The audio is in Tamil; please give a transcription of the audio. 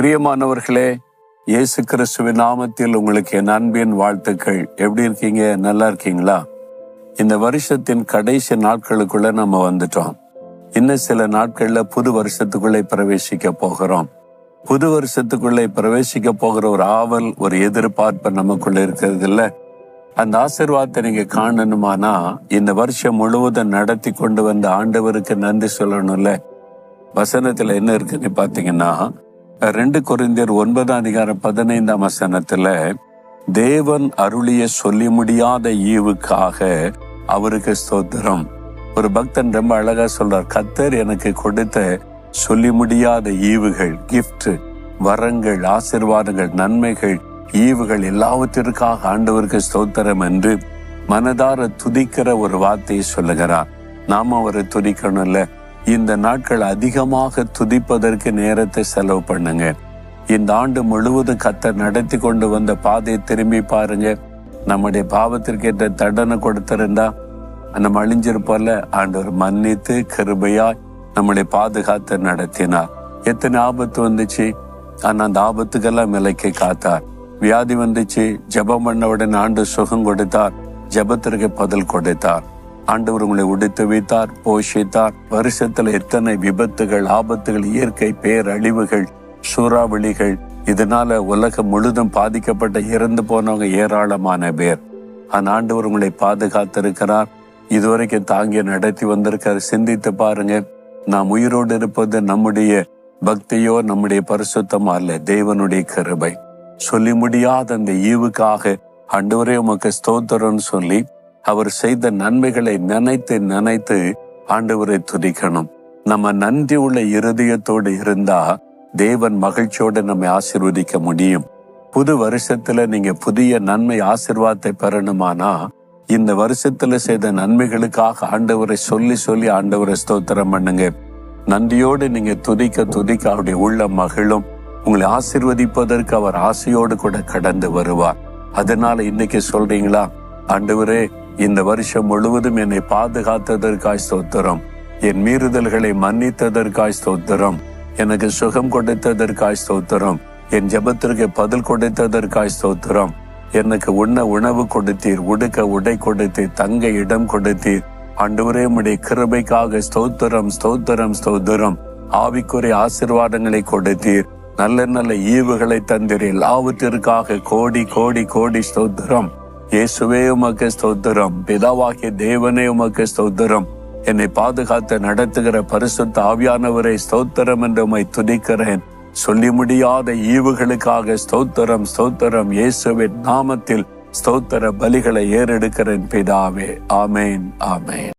பிரியமானவர்களே இயேசு கிறிஸ்துவின் நாமத்தில் உங்களுக்கு என் அன்பின் வாழ்த்துக்கள். எப்படி இருக்கீங்க? நல்லா இருக்கீங்களா? இந்த வருஷத்தின் கடைசி நாட்களுக்குள்ள நம்ம வந்துட்டோம். இன்னும் சில நாட்கள்ல புது வருஷத்துக்குள்ளே பிரவேசிக்க போகிறோம். புது வருஷத்துக்குள்ளே பிரவேசிக்க போகிற ஒரு ஆவல் ஒரு எதிர்பார்ப்பு நமக்குள்ள இருக்கிறது இல்ல. அந்த ஆசிர்வாதத்தை நீங்க காணணுமானா இந்த வருஷம் முழுவதும் நடத்தி கொண்டு வந்த ஆண்டவருக்கு நன்றி சொல்லணும்ல. வசனத்துல என்ன இருக்குன்னு பாத்தீங்கன்னா ரெண்டு குறைந்தர் ஒன்பதாம் அதிகாரம் பதினைந்தாம் வசனத்துல தேவன் அருளிய சொல்லி முடியாத ஈவுக்காக அவருக்கு ஸ்தோத்திரம். ஒரு பக்தன் ரொம்ப அழகா சொல்றார் கத்தர் எனக்கு கொடுத்த சொல்லி முடியாத ஈவுகள் கிஃப்ட் வரங்கள் ஆசிர்வாதங்கள் நன்மைகள் ஈவுகள் எல்லாவற்றிற்காக ஆண்டவருக்கு ஸ்தோத்திரம் என்று மனதார துதிக்கிற ஒரு வார்த்தையை சொல்லுகிறார். நாம அவரை துதிக்கணும்ல? இந்த நாட்கள் அதிகமாக துதிப்பதற்கு நேரத்தை செலவு பண்ணுங்க. இந்த ஆண்டு முழுவதும் கத்தர் நடத்தி கொண்டு வந்த பாதையை திரும்பி பாருங்க. நம்முடைய பாவத்திற்கு ஏற்ற தண்டனை கொடுத்திருந்தா நம்ம அழிஞ்சிருப்போம்ல. ஆண்டவர் மன்னித்து கருபையாய் நம்மளை பாதுகாத்து நடத்தினார். எத்தனை ஆபத்து வந்துச்சு? ஆனா அந்த ஆபத்துக்கெல்லாம் விலைக்கு காத்தார். வியாதி வந்துச்சு. ஜபம் பண்ண உடனே ஆண்டு சுகம் கொடுத்தார். ஜெபத்திற்கு பதில் கொடுத்தார். ஆண்டவர் உங்களை உடைத்து வைத்தார் போஷித்தார். வருஷத்துல எத்தனை விபத்துகள் ஆபத்துகள் இயற்கை பேரழிவுகள் சூறாவளிகள் இதனால உலகம் முழுதும் பாதிக்கப்பட்ட இறந்து போனவங்க ஏராளமான பேர். அந்த ஆண்டவர் உங்களை பாதுகாத்திருக்கிறார். இதுவரைக்கும் தாங்கி நடத்தி வந்திருக்கார். சிந்தித்து பாருங்க. நாம் உயிரோடு இருப்பது நம்முடைய பக்தியோ நம்முடைய பரிசுத்தமோ அல்ல. தேவனுடைய கருபை. சொல்லி முடியாத அந்த ஈவுக்காக ஆண்டவரே உமக்கு ஸ்தோத்திரம்னு சொல்லி அவர் செய்த நன்மைகளை நினைத்து நினைத்து ஆண்டவரை துதிக்கணும். நம்ம நன்றி உள்ள இருதயத்தோடு இருந்தா தேவன் மகிழ்ச்சியோடு நம்மை ஆசிர்வதிக்க முடியும். புது வருஷத்துல நீங்க புதிய நன்மை ஆசிர்வாதத்தை பெறணுமானா இந்த வருஷத்துல செய்த நன்மைகளுக்காக ஆண்டவரை சொல்லி சொல்லி ஆண்டவரை ஸ்தோத்திரம் பண்ணுங்க. நன்றியோடு நீங்க துதிக்க துதிக்க அவருடைய உள்ள மகிழும். உங்களை ஆசீர்வதிப்பதற்கு அவர் ஆசையோடு கூட கடந்து வருவார். அதனால இன்னைக்கு சொல்றீங்களா? ஆண்டவரே இந்த வருஷம் முழுவதும் என்னை பாதுகாத்ததற்காய் ஸ்தோத்திரம். என் மீறுதல்களை மன்னித்ததற்காய் ஸ்தோத்திரம். எனக்கு சுகம் கொடுத்ததற்காய் ஸ்தோத்திரம். என் ஜெபத்திற்கு பதில் கொடுத்ததற்காய் ஸ்தோத்திரம். எனக்கு உண்ண உணவு கொடுத்தீர் உடுக்க உடை கொடுத்தீர் தங்க இடம் கொடுத்தீர். ஆண்டவரே உடைய கிருபைக்காக ஸ்தோத்திரம் ஸ்தோத்திரம் ஸ்தோத்திரம். ஆவிக்குரிய ஆசிர்வாதங்களை கொடுத்தீர். நல்ல நல்ல ஈவுகளை தந்தீர். எல்லாவற்றிற்காக கோடி கோடி கோடி ஸ்தோத்திரம். இயேசுவே உமக்கு ஸ்தோத்திரம். பிதாவாகிய தேவனே உமக்கு ஸ்தோத்திரம். என்னை பாதுகாத்து நடத்துகிற பரிசுத்த ஆவியானவரை ஸ்தோத்திரம் என்று உமை துதிக்கிறேன். சொல்லி முடியாத ஈவுகளுக்காக ஸ்தோத்திரம் ஸ்தோத்திரம். இயேசுவின் நாமத்தில் ஸ்தோத்திர பலிகளை ஏறெடுக்கிறேன் பிதாவே. ஆமேன் ஆமேன்.